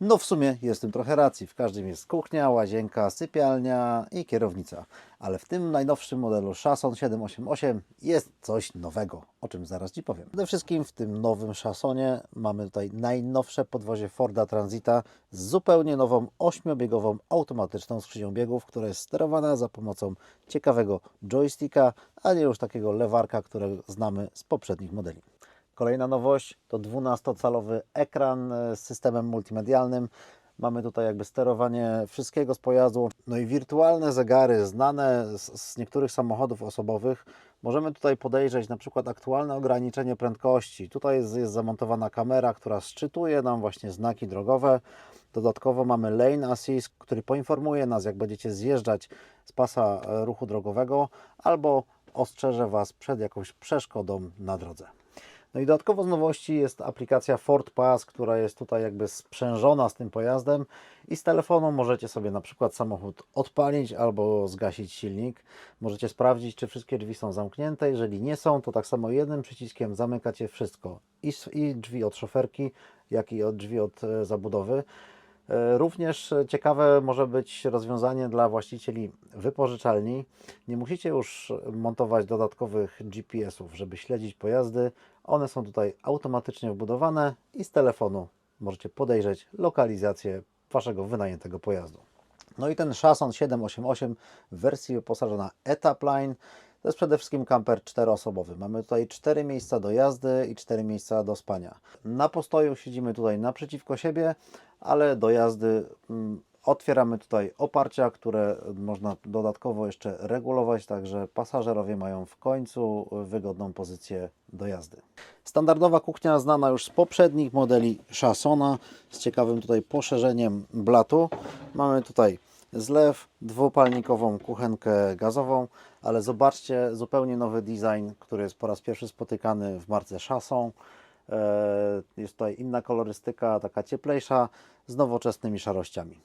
No w sumie jest w tym trochę racji. W każdym jest kuchnia, łazienka, sypialnia i kierownica. Ale w tym najnowszym modelu Chasson 788 jest coś nowego, o czym zaraz Ci powiem. Przede wszystkim w tym nowym Chassonie mamy tutaj najnowsze podwozie Forda Transita z zupełnie nową ośmiobiegową automatyczną skrzynią biegów, która jest sterowana za pomocą ciekawego joysticka, a nie już takiego lewarka, którego znamy z poprzednich modeli. Kolejna nowość to 12-calowy ekran e, z systemem multimedialnym. Mamy tutaj jakby sterowanie wszystkiego z pojazdu, no i wirtualne zegary znane z, niektórych samochodów osobowych. Możemy tutaj podejrzeć na przykład aktualne ograniczenie prędkości. Tutaj jest, jest zamontowana kamera, która szczytuje nam właśnie znaki drogowe. Dodatkowo mamy Lane Assist, który poinformuje nas, jak będziecie zjeżdżać z pasa e, ruchu drogowego albo ostrzeże Was przed jakąś przeszkodą na drodze. No i dodatkowo z nowości jest aplikacja Ford Pass, która jest tutaj jakby sprzężona z tym pojazdem i z telefonu możecie sobie na przykład samochód odpalić albo zgasić silnik. Możecie sprawdzić, czy wszystkie drzwi są zamknięte. Jeżeli nie są, to tak samo jednym przyciskiem zamykacie wszystko i, i drzwi od szoferki, jak i od drzwi od e, zabudowy. E, Również ciekawe może być rozwiązanie dla właścicieli wypożyczalni. Nie musicie już montować dodatkowych GPS-ów, żeby śledzić pojazdy. One są tutaj automatycznie wbudowane i z telefonu możecie podejrzeć lokalizację Waszego wynajętego pojazdu. No i ten Chasson 788 w wersji wyposażona Etapline to jest przede wszystkim kamper czteroosobowy. Mamy tutaj cztery miejsca do jazdy i cztery miejsca do spania. Na postoju siedzimy tutaj naprzeciwko siebie, ale do jazdy mm, otwieramy tutaj oparcia, które można dodatkowo jeszcze regulować, także pasażerowie mają w końcu wygodną pozycję do jazdy. Standardowa kuchnia znana już z poprzednich modeli Chassona z ciekawym tutaj poszerzeniem blatu. Mamy tutaj zlew, dwupalnikową kuchenkę gazową, ale zobaczcie zupełnie nowy design, który jest po raz pierwszy spotykany w marce Chasson. E, Jest tutaj inna kolorystyka, taka cieplejsza, z nowoczesnymi szarościami.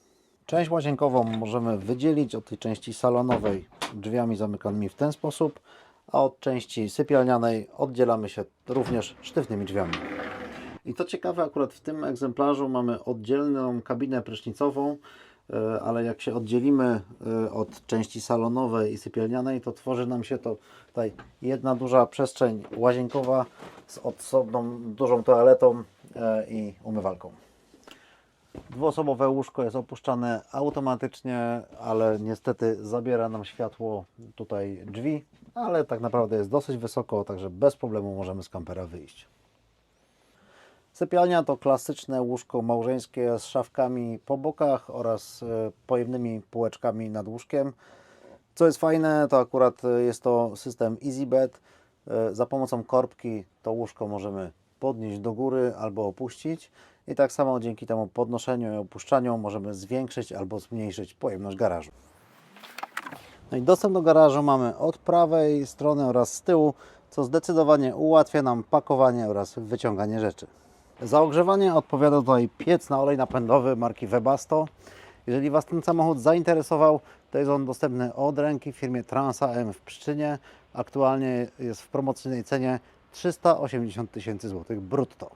Część łazienkową możemy wydzielić od tej części salonowej drzwiami zamykanymi w ten sposób, a od części sypialnianej oddzielamy się również sztywnymi drzwiami. I to ciekawe, akurat w tym egzemplarzu mamy oddzielną kabinę prysznicową, ale jak się oddzielimy e, od części salonowej i sypialnianej, to tworzy nam się to tutaj jedna duża przestrzeń łazienkowa z osobną dużą toaletą e, i umywalką. Dwuosobowe łóżko jest opuszczane automatycznie, ale niestety zabiera nam światło tutaj drzwi, ale tak naprawdę jest dosyć wysoko, także bez problemu możemy z kampera wyjść. Sypialnia to klasyczne łóżko małżeńskie z szafkami po bokach oraz e, pojemnymi półeczkami nad łóżkiem. Co jest fajne, to akurat e, jest to system EasyBed. E, Za pomocą korbki to łóżko możemy podnieść do góry albo opuścić. I tak samo dzięki temu podnoszeniu i opuszczaniu możemy zwiększyć albo zmniejszyć pojemność garażu. No i dostęp do garażu mamy od prawej strony oraz z tyłu, co zdecydowanie ułatwia nam pakowanie oraz wyciąganie rzeczy. Za ogrzewanie odpowiada tutaj piec na olej napędowy marki Webasto. Jeżeli Was ten samochód zainteresował, to jest on dostępny od ręki w firmie Transa M w Pszczynie. Aktualnie jest w promocyjnej cenie 380 tysięcy złotych brutto.